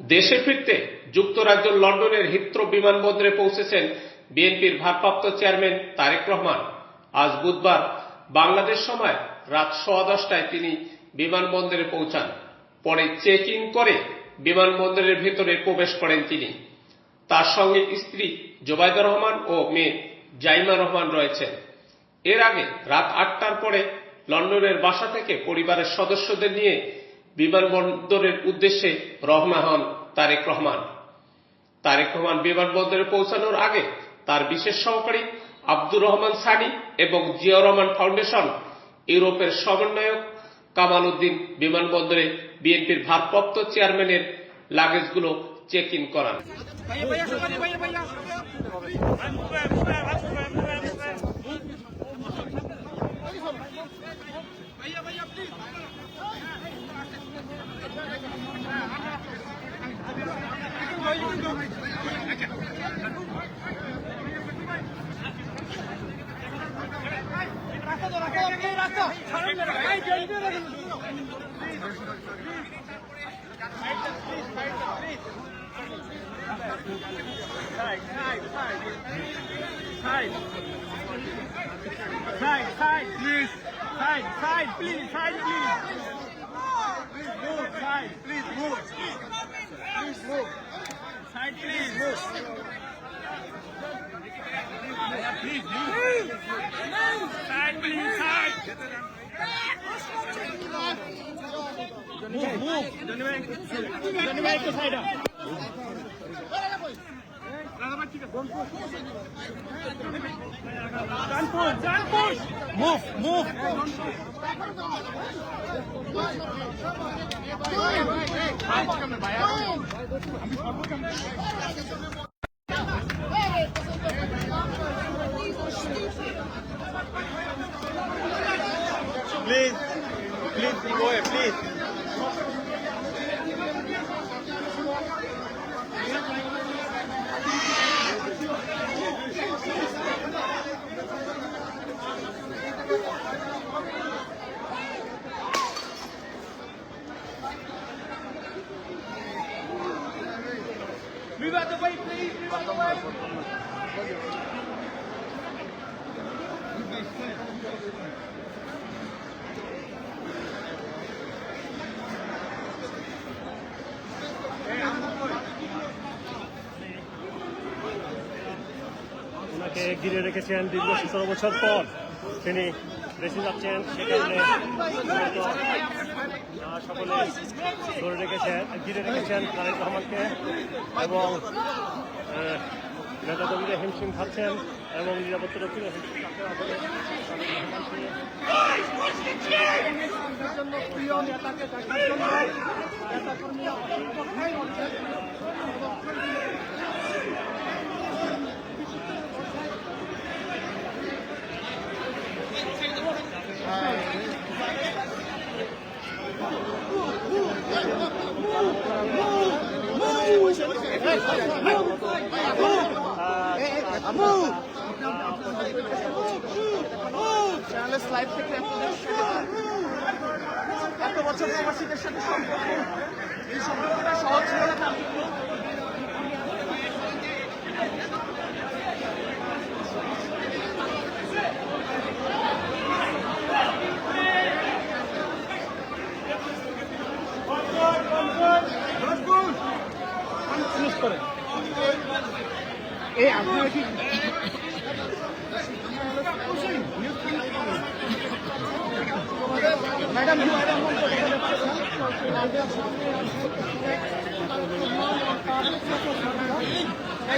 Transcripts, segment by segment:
দেশে ফিরতে যুক্তরাজ্য লন্ডনের হিথ্রো বিমানবন্দরে পৌঁছেছেন বিএনপির ভারপ্রাপ্ত চেয়ারম্যান তারেক রহমান। আজ বুধবার বাংলাদেশ সময় রাত সোয়া দশটায় তিনি বিমানবন্দরে পৌঁছান। পরে চেক ইন করে বিমানবন্দরের ভেতরে প্রবেশ করেন তিনি। তার সঙ্গে স্ত্রী জোবাইদা রহমান ও মেয়ে জাইমা রহমান রয়েছেন। এর আগে রাত আটটার পরে লন্ডনের বাসা থেকে পরিবারের সদস্যদের নিয়ে বিমানবন্দরের উদ্দেশ্যে রওনা হন তারেক রহমান। তারেক রহমান বিমানবন্দরে পৌঁছানোর আগে তার বিশেষ সহকারী আব্দুর রহমান সানি এবং জিয়া রহমান ফাউন্ডেশন, ইউরোপের সমন্বয়ক কামাল উদ্দিন বিমানবন্দরে বিএনপির ভারপ্রাপ্ত চেয়ারম্যানের লাগেজগুলো চেক ইন করান Please, please, please move. Move, move. Please, please go ahead, please. ওনাকে ঘিরে রেখেছেন দীর্ঘ সতেরো বছর পর তিনি বেঁচে যাচ্ছেন সে কারণে হয়তো, আহ, সকলে ধরে রেখেছেন, ঘিরে রেখেছেন তারেক রহমানকে এবং নেতা কর্মীরা হিমশিম খাচ্ছেন এবং নিরাপত্তা রক্ষীরা হিমশিম খাচ্ছে আসলে তারেক রহমানকে জন্য প্রিয় নেতাকে দেখার জন্য নেতা কর্মীরা অপেক্ষায় রয়েছেন চ্যানেলের লাইভ থেকে এত বছর প্রবাসীদের সাথে সম্পর্ক এই সম্পর্কটা সহজ ছিল না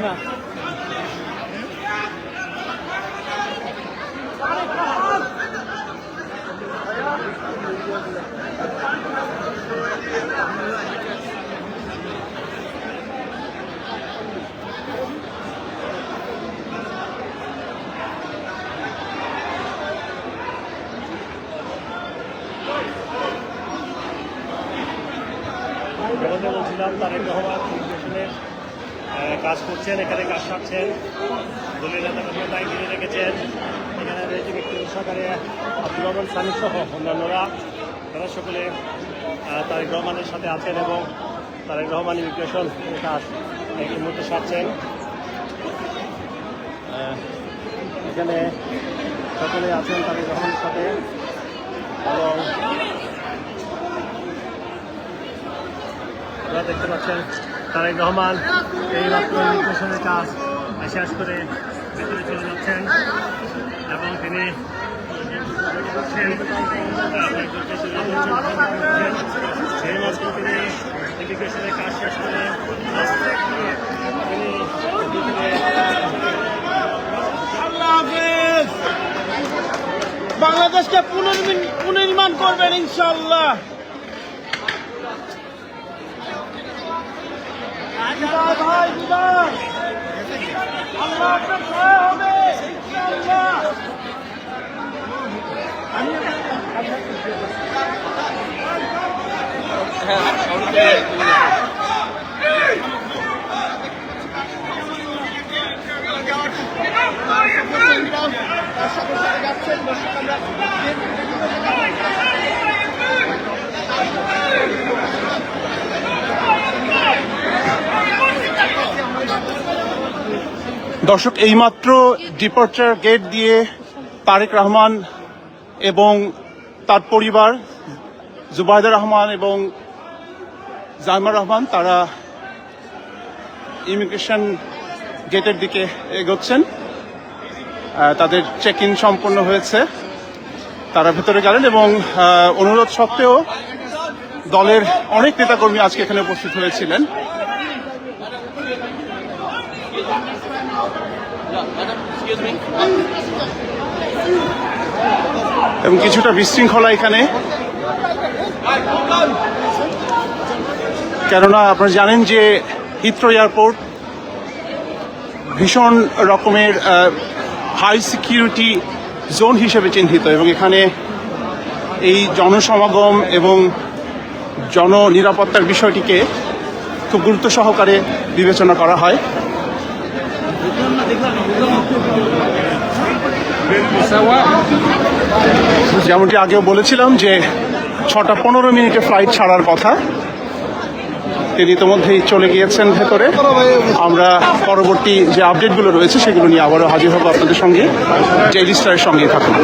না। যেমনটা বলছিলাম তারেক রহমান আসলে কাজ করছেন, এখানে কাজ সারছেন। দলীয় নেতা কর্মীরা তাই ঘিরে রেখেছেন। এখানে রয়েছে ব্যক্তিগত আব্দুর রহমান সানি সহ অন্যান্যরা। তারা সকলে তারেক রহমানের সাথে আছেন এবং তারেক রহমান ইমিগ্রেশন কাজ এই মুহূর্তে সারছেন। এখানে সকলে আছেন তারেক রহমানের সাথে। এবং আপনারা দেখতে পাচ্ছেন তারেক রহমান, এই ইমিগ্রেশনের কাজ শেষ করে ভেতরে চলে যাচ্ছেন এবং তিনি সেই তিনি কাজ শেষ বাংলাদেশকে পুনর্নির্মাণ করবেন ইনশাল্লাহ ভাই বিদায় আল্লাহ আপনার সহায় হবে ইনশাল্লাহ দর্শক, এইমাত্র ডিপার্চার গেট দিয়ে তারেক রহমান এবং তার পরিবার জুবাইদা রহমান এবং জাইমা রহমান, তারা ইমিগ্রেশন গেটের দিকে এগোচ্ছেন। তাদের চেক ইন সম্পন্ন হয়েছে। তারা ভেতরে গেলেন এবং অনুরোধ সত্ত্বেও দলের অনেক নেতাকর্মী আজকে এখানে উপস্থিত হয়েছিলেন। এবং কিছুটা বিশৃঙ্খলা এখানে। কেননা আপনারা জানেন যে হিথ্রো এয়ারপোর্ট ভীষণ রকমের হাই সিকিউরিটি জোন হিসেবে চিহ্নিত এবং এখানে এই জনসমাগম এবং জন নিরাপত্তার বিষয়টিকে খুব গুরুত্ব সহকারে বিবেচনা করা হয়। যেমনটি আগেও বলেছিলাম যে ছটা পনেরো মিনিটে ফ্লাইট ছাড়ার কথা। তিনি ইতিমধ্যেই চলে গিয়েছেন ভেতরে। আমরা পরবর্তী যে আপডেটগুলো রয়েছে সেগুলো নিয়ে আবারও হাজির হব আপনাদের সঙ্গে। ডেইলি সঙ্গে থাকুন।